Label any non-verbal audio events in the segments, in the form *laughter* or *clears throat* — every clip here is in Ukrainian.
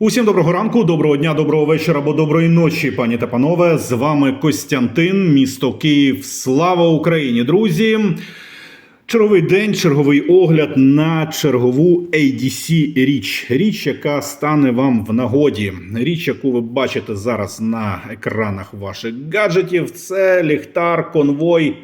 Усім доброго ранку, доброго дня, доброго вечора або доброї ночі, пані та панове. З вами Костянтин, місто Київ. Слава Україні, друзі! Черговий день, черговий огляд на чергову ADC річ. Річ, яка стане вам в нагоді. Річ, яку ви бачите зараз на екранах ваших гаджетів, це ліхтар конвой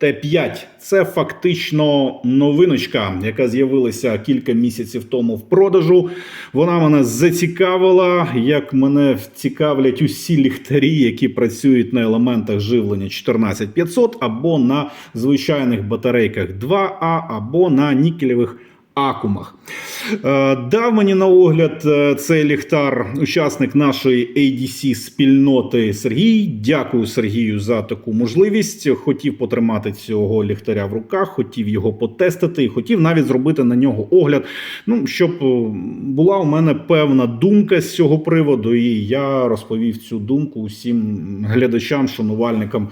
Т5. Це фактично новиночка, яка з'явилася кілька місяців тому в продажу. Вона мене зацікавила, як мене цікавлять усі ліхтарі, які працюють на елементах живлення 14500 або на звичайних батарейках 2А, або на нікелевих акумах. Е, Дав мені на огляд е, цей ліхтар учасник нашої ADC спільноти Сергій. Дякую Сергію за таку можливість. Хотів потримати цього ліхтаря в руках, хотів його потестити і хотів навіть зробити на нього огляд. Ну, щоб е, була у мене певна думка з цього приводу, і я розповів цю думку усім глядачам, шанувальникам.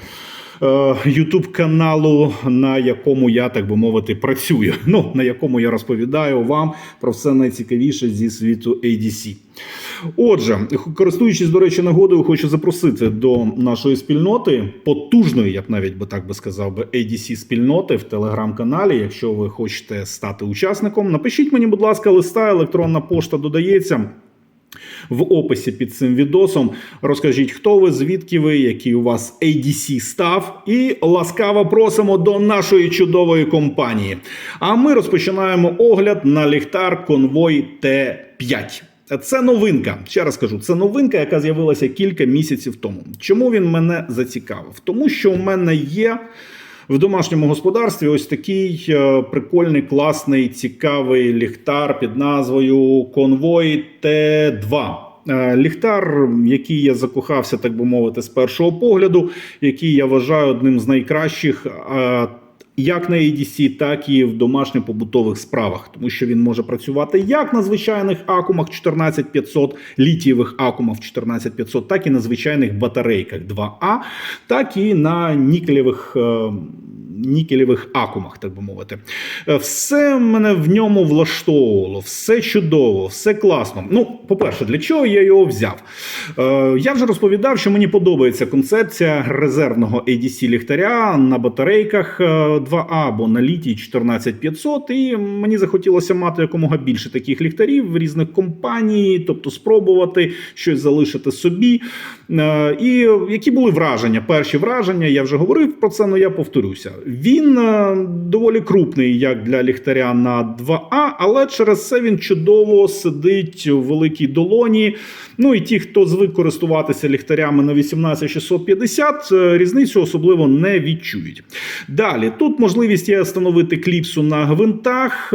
Ютуб каналу, на якому я, так би мовити, працюю. *laughs* Ну, на якому я розповідаю вам про все найцікавіше зі світу ADC. Отже, користуючись, до речі, нагодою, хочу запросити до нашої спільноти, потужної, я б навіть би так би сказав, би ADC спільноти в телеграм-каналі. Якщо ви хочете стати учасником, напишіть мені, будь ласка, листа, електронна пошта додається. В описі під цим відосом розкажіть, хто ви, звідки ви, який у вас ADC став, і ласкаво просимо до нашої чудової компанії. А ми розпочинаємо огляд на ліхтар конвой Т5. Це новинка. Ще раз кажу, це новинка, яка з'явилася кілька місяців тому. Чому він мене зацікавив? Тому що у мене є. В домашньому господарстві ось такий е, прикольний, класний, цікавий ліхтар під назвою Конвой Т2. Е, Ліхтар, який я закохався, так би мовити, з першого погляду, який я вважаю одним з найкращих. Е, Як на ADC, так і в домашньопобутових справах, тому що він може працювати як на звичайних акумах 14500, літієвих акумах 14500, так і на звичайних батарейках 2А, так і на нікелевих. Е, Нікелевих акумах, так би мовити, Е, все мене в ньому влаштовувало, все чудово, все класно. Ну, по-перше, для чого я його взяв? Е, я вже розповідав, що мені подобається концепція резервного ADC ліхтаря на батарейках е, 2А або на літій 14500, і мені захотілося мати якомога більше таких ліхтарів в різних компаній, тобто спробувати щось залишити собі. Е, і які були враження? Перші враження, я вже говорив про це, але я повторюся. Він е, доволі крупний, як для ліхтаря на 2А, але через це він чудово сидить у великій долоні. Ну і ті, хто звик користуватися ліхтарями на 18650, е, різницю особливо не відчують. Далі тут можливість є встановити кліпсу на гвинтах.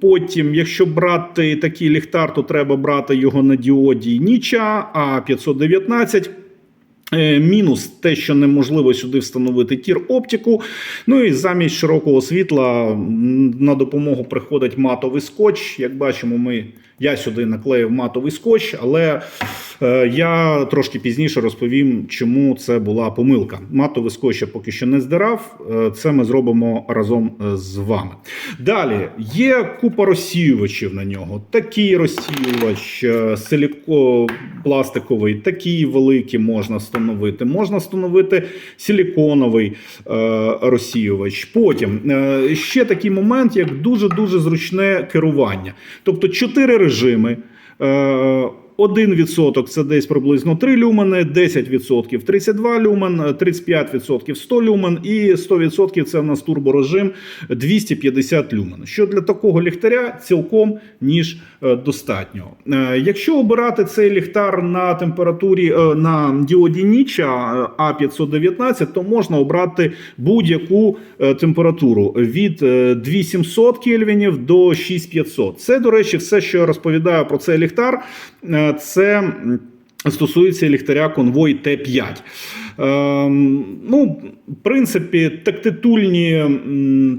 Потім, якщо брати такий ліхтар, то треба брати його на діоді Ніча а 5 519. Е, мінус те, що неможливо сюди встановити тір оптику. Ну і замість широкого світла на допомогу приходить матовий скотч. Як бачимо, ми я сюди наклеїв матовий скотч, але е, я трошки пізніше розповім, чому це була помилка. Матовий скотч я поки що не здирав. е, Це ми зробимо разом е, з вами. Далі є купа розсіювачів на нього. Такий розсіювач, силіко пластиковий, такий великий можна встановити. Можна встановити силіконовий розсіювач. Потім ще такий момент, як дуже-дуже зручне керування. Тобто чотири режими. Е, 1% це десь приблизно 3 люмени, 10% 32 люмен, 35% 100 люмен і 100% це в нас турборежим 250 люмен. Що для такого ліхтаря цілком ніж е, достатньо. Е, Якщо обирати цей ліхтар на температурі е, на діоді Ніча А519, то можна обрати будь-яку температуру від е, 2700 кельвінів до 6500. Це, до речі, все, що я розповідаю про цей ліхтар, це стосується ліхтаря конвой Т5. Ем, ну, в принципі, тактитульні,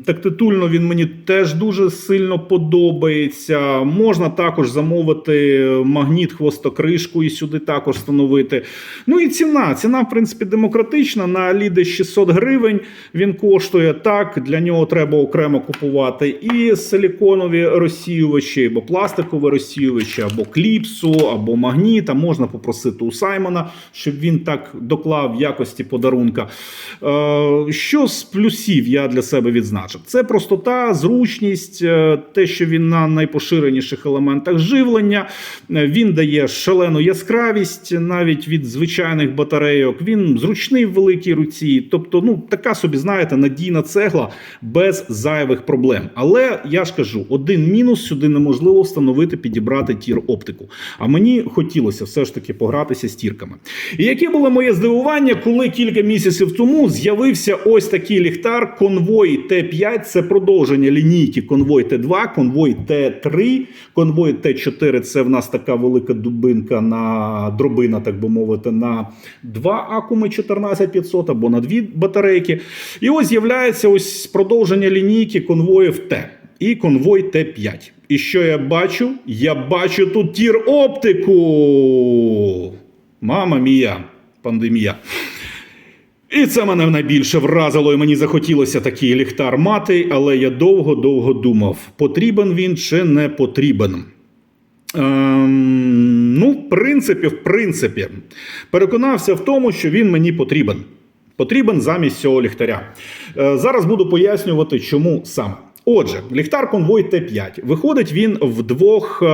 тактитульно він мені теж дуже сильно подобається. Можна також замовити магніт хвостокришку і сюди також встановити. Ну і ціна. Ціна, в принципі, демократична. На Алі 600 гривень він коштує. Так, для нього треба окремо купувати і силіконові розсіювачі, або пластикові розсіювачі, або кліпсу, або магніт. А можна попросити у Саймона, щоб він так доклав якості подарунка. Е, Що з плюсів я для себе відзначив? Це простота, зручність, е, те, що він на найпоширеніших елементах живлення. Е, Він дає шалену яскравість навіть від звичайних батарейок. Він зручний в великій руці. Тобто, ну така собі, знаєте, надійна цегла без зайвих проблем. Але я ж кажу, один мінус сюди неможливо встановити, підібрати тір оптику. А мені хотілося все ж таки погратися з тірками. І яке було моє здивування, коли кілька місяців тому з'явився ось такий ліхтар конвой Т5. Це продовження лінійки конвой Т2, конвой Т3, конвой Т4 це в нас така велика дубинка на дробина, так би мовити, на два акуми 14500 або на дві батарейки. І ось з'являється ось продовження лінійки конвоїв Т і конвой Т5. І що я бачу? Я бачу тут тір оптику. Мама мія, пандемія. І це мене найбільше вразило, і мені захотілося такий ліхтар мати, але я довго-довго думав, потрібен він чи не потрібен. Ем, ну, в принципі, в принципі, переконався в тому, що він мені потрібен. Потрібен замість цього ліхтаря. Е, зараз буду пояснювати, чому саме. Отже, ліхтар конвой Т5. Виходить він в двох е,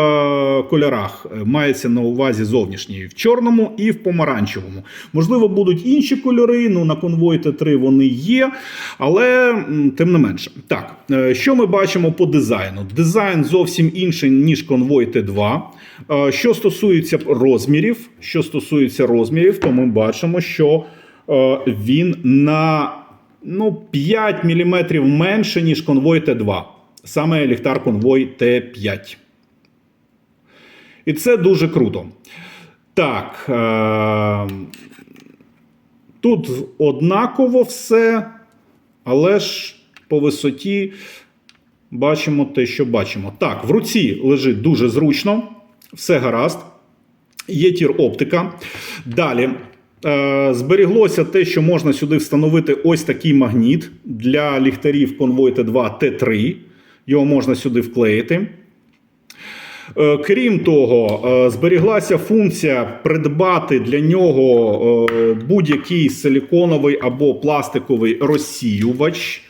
кольорах. Е, Мається на увазі зовнішній в чорному і в помаранчевому. Можливо, будуть інші кольори. Ну на конвой Т3 вони є, але тим не менше. Так, е, що ми бачимо по дизайну? Дизайн зовсім інший ніж конвой Т2. Е, Що стосується розмірів, що стосується розмірів, то ми бачимо, що він на ну, 5 мм менше, ніж конвой Т2. Саме ліхтар конвой Т5. І це дуже круто. Так. Е- тут однаково все, але ж по висоті бачимо те, що бачимо. Так, в руці лежить дуже зручно, все гаразд. Є тір оптика. Далі. Е, Зберіглося те, що можна сюди встановити ось такий магніт для ліхтарів конвой Т2 Т3. Його можна сюди вклеїти. Е, Крім того, е, зберіглася функція придбати для нього будь-який силіконовий або пластиковий розсіювач.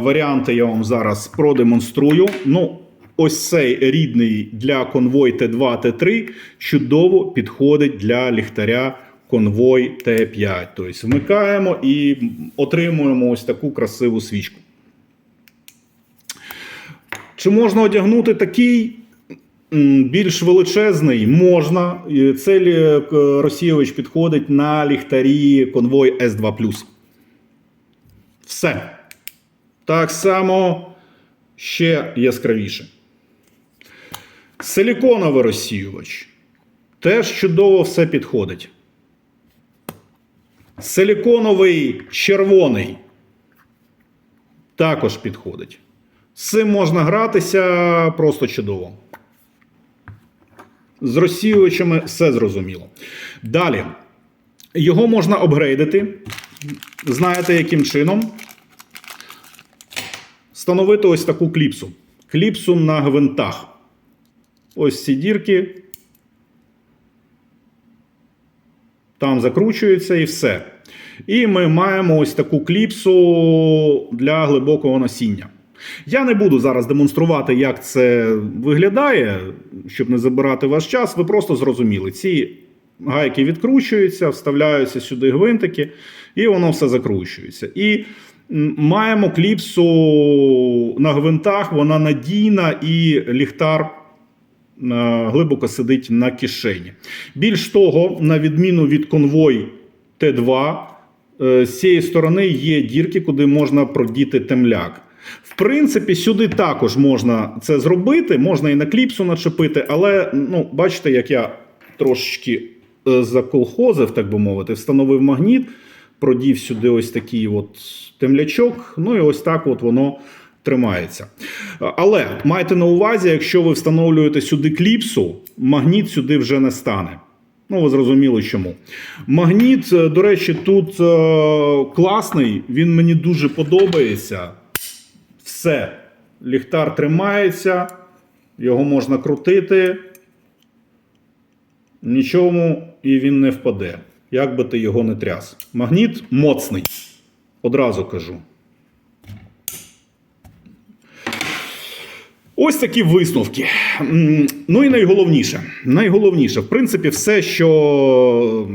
Варіанти я вам зараз продемонструю. Ну, ось цей рідний для конвой Т2 Т3 чудово підходить для ліхтаря конвой Т5. Тобто вмикаємо і отримуємо ось таку красиву свічку. Чи можна одягнути такий більш величезний? Можна. І Цей розсіювач підходить на ліхтарі конвой С2. Все. Так само ще яскравіше. Силіконовий розсіювач. Теж чудово все підходить. Силіконовий червоний також підходить. З цим можна гратися просто чудово. З розсіювачами все зрозуміло. Далі. Його можна апгрейдити. Знаєте, яким чином? Встановити ось таку кліпсу. Кліпсу на гвинтах. Ось ці дірки. Там закручується і все. І ми маємо ось таку кліпсу для глибокого носіння. Я не буду зараз демонструвати, як це виглядає, щоб не забирати ваш час. Ви просто зрозуміли. Ці гайки відкручуються, вставляються сюди гвинтики, і воно все закручується. І маємо кліпсу на гвинтах, вона надійна і ліхтар е, глибоко сидить на кишені. Більш того, на відміну від конвой Т2, е, з цієї сторони є дірки, куди можна продіти темляк. В принципі, сюди також можна це зробити, можна і на кліпсу начепити, але ну, бачите, як я трошечки е, заколхозив, так би мовити, встановив магніт, продів сюди ось такий от темлячок, ну і ось так от воно тримається. Але майте на увазі, якщо ви встановлюєте сюди кліпсу, магніт сюди вже не стане. Ну, ви зрозуміли чому. Магніт, е, до речі, тут е, класний, він мені дуже подобається. Все. Ліхтар тримається, його можна крутити. Нічому і він не впаде. Як би ти його не тряс. Магніт моцний. Одразу кажу. Ось такі висновки. Ну і найголовніше. Найголовніше, в принципі, все, що.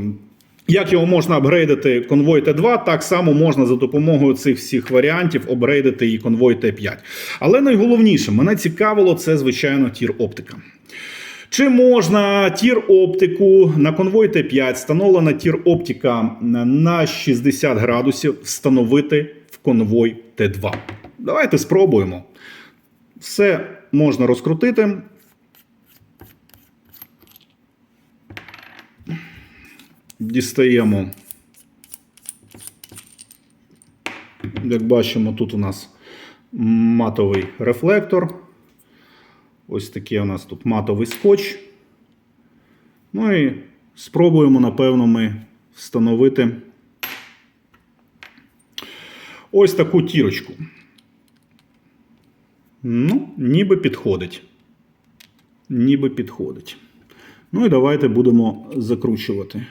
Як його можна апгрейдити конвой Т2, так само можна за допомогою цих всіх варіантів апгрейдити і конвой Т5. Але найголовніше, мене цікавило, це, звичайно, тір оптика. Чи можна тір оптику на конвой Т5, встановлена тір оптика на 60 градусів, встановити в конвой Т2? Давайте спробуємо. Все можна розкрутити. Дістаємо. Як бачимо, тут у нас матовий рефлектор. Ось такий у нас тут матовий скотч. Ну і спробуємо, напевно, ми встановити ось таку тірочку. Ну, ніби підходить. Ніби підходить. Ну і давайте будемо закручувати.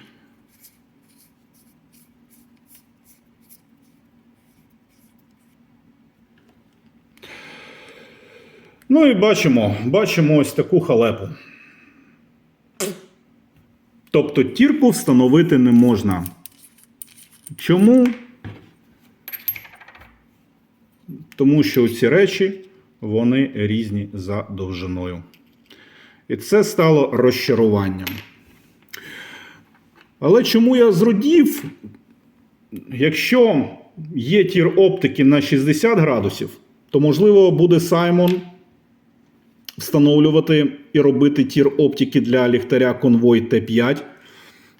Ну і бачимо, бачимо ось таку халепу. Тобто тірку встановити не можна. Чому? Тому що ці речі вони різні за довжиною. І це стало розчаруванням. Але чому я зродів? Якщо є тір оптики на 60 градусів, то можливо буде Саймон встановлювати і робити тір оптики для ліхтаря конвой Т5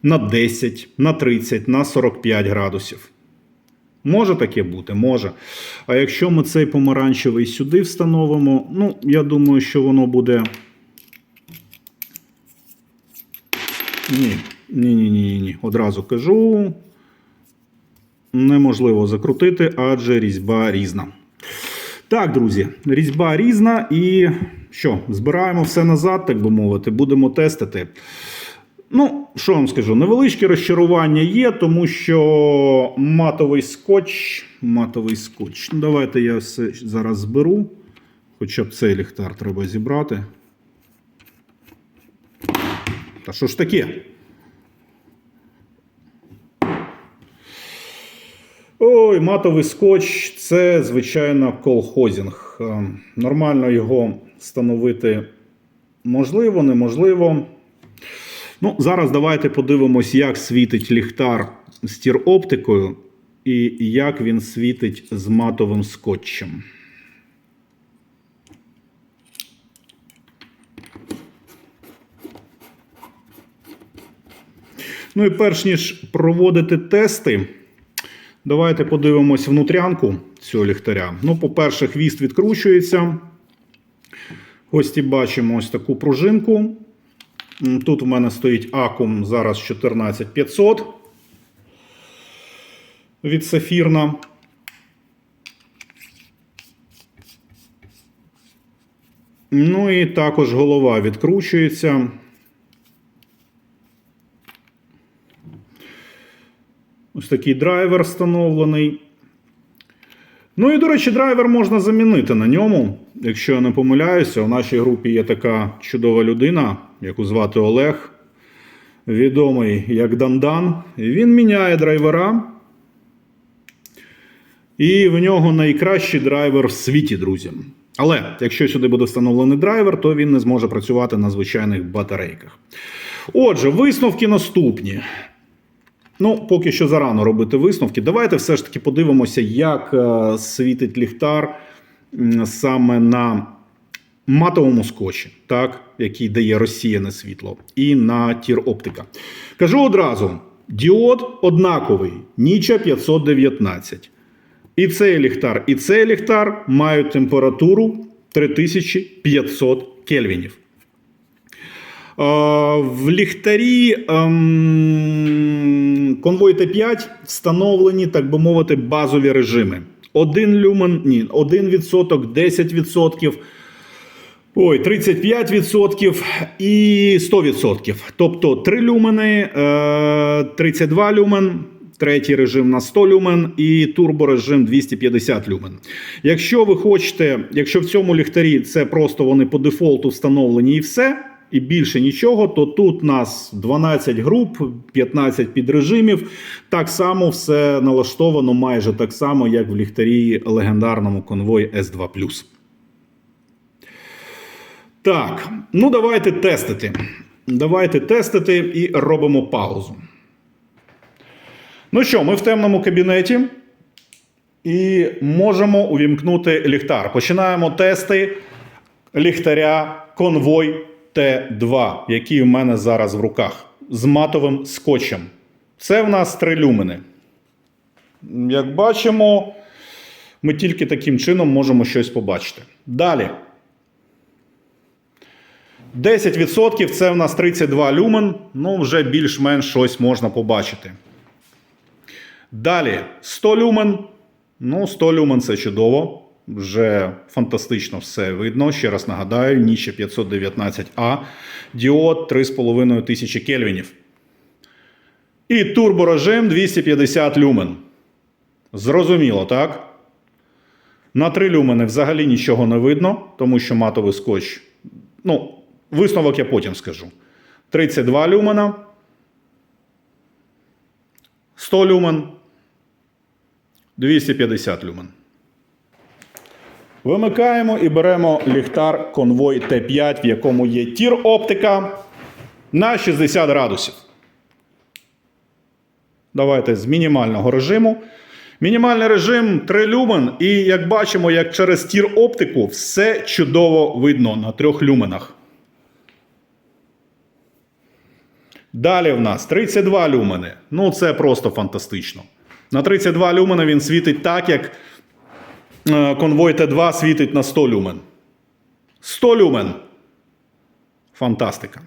на 10, на 30, на 45 градусів. Може таке бути, може. А якщо ми цей помаранчевий сюди встановимо, ну, я думаю, що воно буде. Ні, ні, ні, ні, ні. Одразу кажу. Неможливо закрутити, адже різьба різна. Так, друзі, різьба різна і що, збираємо все назад, так би мовити, будемо тестити. Ну, що вам скажу, невеличке розчарування є, тому що матовий скотч. Матовий скотч. Ну, давайте я все зараз зберу. Хоча б цей ліхтар треба зібрати. Та що ж таке? Ой, матовий скотч це, звичайно, колхозінг. Е, Нормально його встановити можливо, неможливо. Ну, зараз давайте подивимось, як світить ліхтар з тір-оптикою і як він світить з матовим скотчем. Ну і перш ніж проводити тести, давайте подивимось внутрянку цього ліхтаря. Ну, по-перше, хвіст відкручується. Ось і бачимо ось таку пружинку. Тут у мене стоїть акум зараз 14500 від Сафірна. Ну і також голова відкручується. Ось такий драйвер встановлений. Ну і, до речі, драйвер можна замінити на ньому. Якщо я не помиляюся, у нашій групі є така чудова людина, яку звати Олег, відомий як Дандан. Він міняє драйвера. І в нього найкращий драйвер в світі, друзі. Але якщо сюди буде встановлений драйвер, то він не зможе працювати на звичайних батарейках. Отже, висновки наступні. Ну, поки що зарано робити висновки. Давайте все ж таки подивимося, як е, світить ліхтар саме на матовому скотчі, так, який дає розсіяне світло, і на тір оптика. Кажу одразу: діод однаковий, Ніча 519. І цей ліхтар, і цей ліхтар мають температуру 3500 кельвінів. В ліхтарі ем, конвой Т5 встановлені, так би мовити, базові режими. 1 люмен, ні, 1%, 10%, ой, 35% і 100%. Тобто 3 люмени, е, 32 люмен, третій режим на 100 люмен і турборежим 250 люмен. Якщо ви хочете, якщо в цьому ліхтарі це просто вони по дефолту встановлені і все, і більше нічого, то тут нас 12 груп, 15 підрежимів. Так само все налаштовано майже так само, як в ліхтарі легендарному конвої S2. Так, ну давайте тестити. Давайте тестити і робимо паузу. Ну що, ми в темному кабінеті і можемо увімкнути ліхтар. Починаємо тести ліхтаря конвой Т2, який у мене зараз в руках, з матовим скотчем. Це в нас три люмени. Як бачимо, ми тільки таким чином можемо щось побачити. Далі. 10% це в нас 32 люмен. Ну, вже більш-менш щось можна побачити. Далі 100 люмен. Ну, 100 люмен це чудово. Вже фантастично все видно. Ще раз нагадаю, Ніше 519А, діод 3500 кельвінів. І турборежим 250 люмен. Зрозуміло, так? На 3 люмени взагалі нічого не видно, тому що матовий скотч. Ну, висновок я потім скажу. 32 люмена. 100 люмен. 250 люмен. Вимикаємо і беремо ліхтар конвой Т5, в якому є тір оптика на 60 градусів. Давайте з мінімального режиму. Мінімальний режим 3 люмен, і як бачимо, як через тір оптику все чудово видно на трьох люменах. Далі в нас 32 люмени. Ну, це просто фантастично. На 32 люмена він світить так, як конвой Т2 світить на 100 люмен. 100 люмен. Фантастика.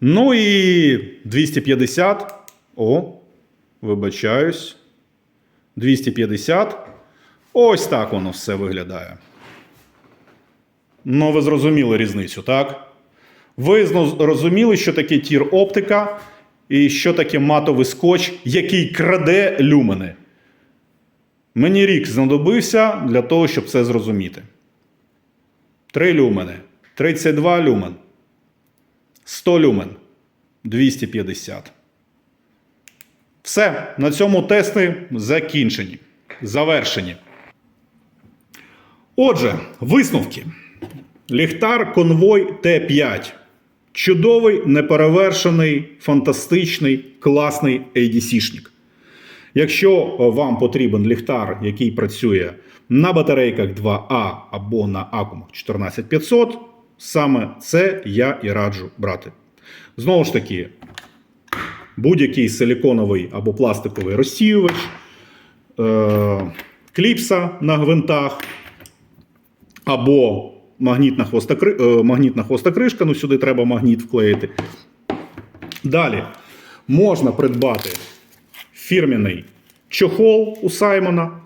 Ну і 250. О, вибачаюсь. 250. Ось так воно все виглядає. Ну, ви зрозуміли різницю, так? Ви зрозуміли, що таке тір оптика і що таке матовий скотч, який краде люмени. Мені рік знадобився для того, щоб це зрозуміти. 3 люмени, 32 люмен, 100 люмен, 250. Все, на цьому тести закінчені. Завершені. Отже, висновки. Ліхтар конвой Т5. Чудовий, неперевершений, фантастичний, класний ADC-шник. Якщо вам потрібен ліхтар, який працює на батарейках 2А або на акумах 14500, саме це я і раджу брати. Знову ж таки, будь-який силіконовий або пластиковий розсіювач, е- кліпса на гвинтах, або магнітна хвостокри... е, магнітна хвостокришка, ну сюди треба магніт вклеїти. Далі можна придбати фірмяний чохол у Саймона.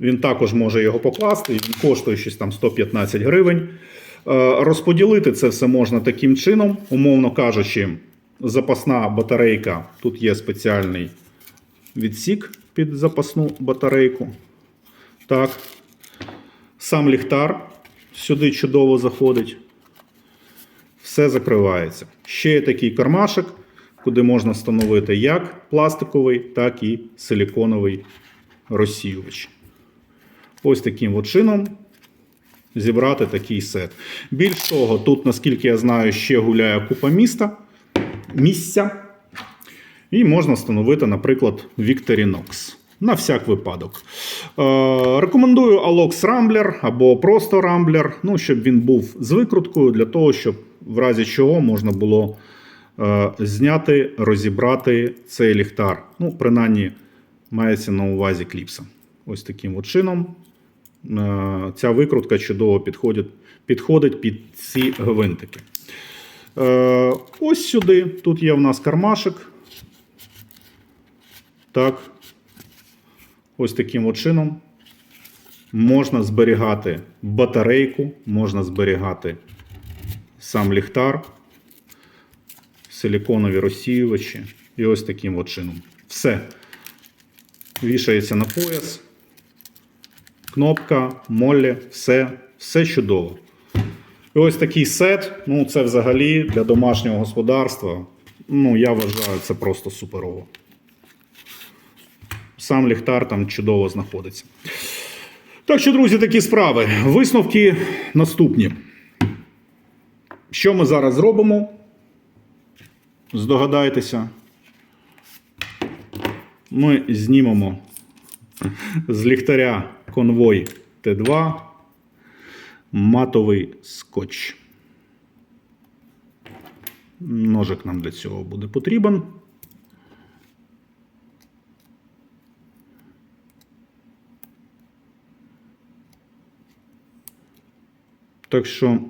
Він також може його покласти, він коштує щось там 115 гривень. Е, Розподілити це все можна таким чином, умовно кажучи, запасна батарейка. Тут є спеціальний відсік під запасну батарейку. Так. Сам ліхтар сюди чудово заходить. Все закривається. Ще є такий кармашик, куди можна встановити як пластиковий, так і силіконовий розсіювач. Ось таким от чином зібрати такий сет. Більш того, тут, наскільки я знаю, ще гуляє купа міста, місця. І можна встановити, наприклад, Victorinox. На всяк випадок. Е, рекомендую Alox Rambler або просто Rambler, ну, щоб він був з викруткою, для того, щоб в разі чого можна було зняти, розібрати цей ліхтар. Ну, принаймні, мається на увазі кліпса. Ось таким от чином. Е, ця викрутка чудово підходить, підходить під ці гвинтики. Е, ось сюди. Тут є в нас кармашик. Так. Ось таким от чином. Можна зберігати батарейку, можна зберігати сам ліхтар, силіконові розсіювачі. І ось таким от чином. Все. Вішається на пояс. Кнопка, моллі, все, все чудово. І ось такий сет, ну це взагалі для домашнього господарства. Ну, я вважаю, це просто суперово. Сам ліхтар там чудово знаходиться. Так що, друзі, такі справи. Висновки наступні. Що ми зараз зробимо? Здогадайтеся. Ми знімемо з ліхтаря конвой Т2 матовий скотч. Ножик нам для цього буде потрібен. Так що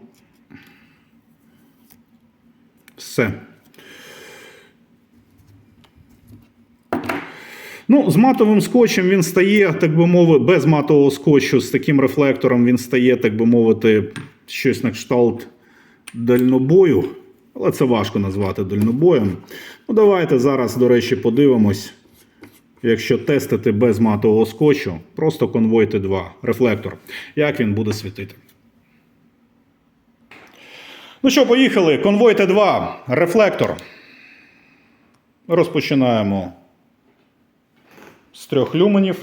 все. Ну, з матовим скотчем він стає, так би мовити, без матового скотчу, з таким рефлектором він стає, так би мовити, щось на кшталт дальнобою. Але це важко назвати дальнобоєм. Ну, давайте зараз, до речі, подивимось. Якщо тестити без матового скотчу, просто конвой Т2, рефлектор, як він буде світити. Ну що, поїхали. Конвой Т2, рефлектор. Розпочинаємо з трьох люменів.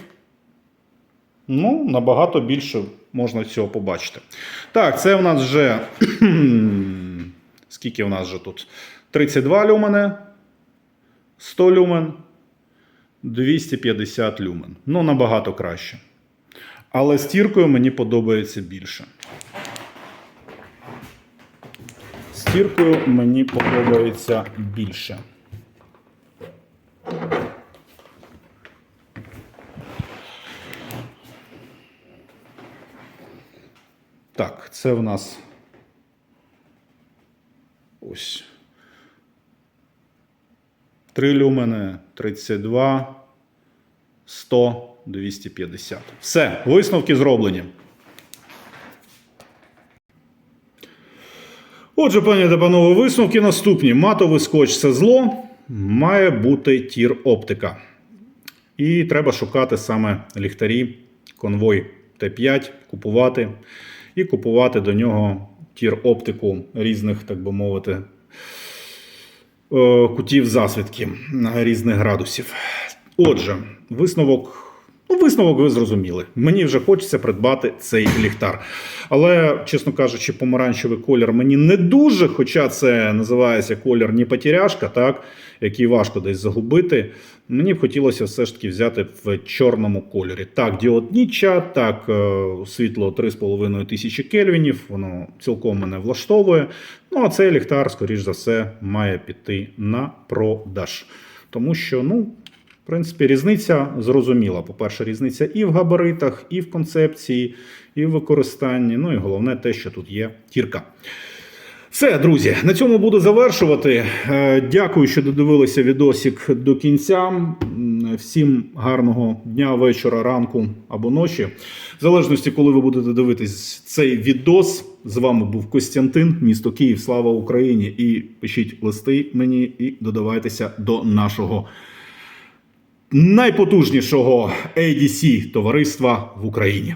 Ну, набагато більше можна цього побачити. Так, це у нас вже. *clears throat* Скільки у нас вже тут? 32 люмени, 100 люмен, 250 люмен. Ну, набагато краще. Але стіркою мені подобається більше. Стіркою мені подобається більше. Так, це в нас ось. 3 люмени, 32, 100, 250. Все, висновки зроблені. Отже, пані та панове, висновки наступні. Матовий скотч це зло, має бути тір оптика. І треба шукати саме ліхтарі, конвой Т5, купувати і купувати до нього тір оптику різних, так би мовити, е, кутів засвідки різних градусів. Отже, висновок. Висновок ви зрозуміли. Мені вже хочеться придбати цей ліхтар. Але, чесно кажучи, помаранчевий колір мені не дуже, хоча це називається колір не потеряшка, так, який важко десь загубити. Мені б хотілося все ж таки взяти в чорному кольорі. Так, діод ніча, так, е, світло 3,5 тисячі кельвінів, воно цілком мене влаштовує. Ну, а цей ліхтар, скоріш за все, має піти на продаж. Тому що, ну, принципі, різниця зрозуміла. По-перше, різниця і в габаритах, і в концепції, і в використанні. Ну і головне те, що тут є тірка. Все, друзі, на цьому буду завершувати. Е, Дякую, що додивилися відосик до кінця. Всім гарного дня, вечора, ранку або ночі. В залежності, коли ви будете дивитись цей відос. З вами був Костянтин, місто Київ. Слава Україні! І пишіть листи мені і додавайтеся до нашого найпотужнішого ADC товариства в Україні.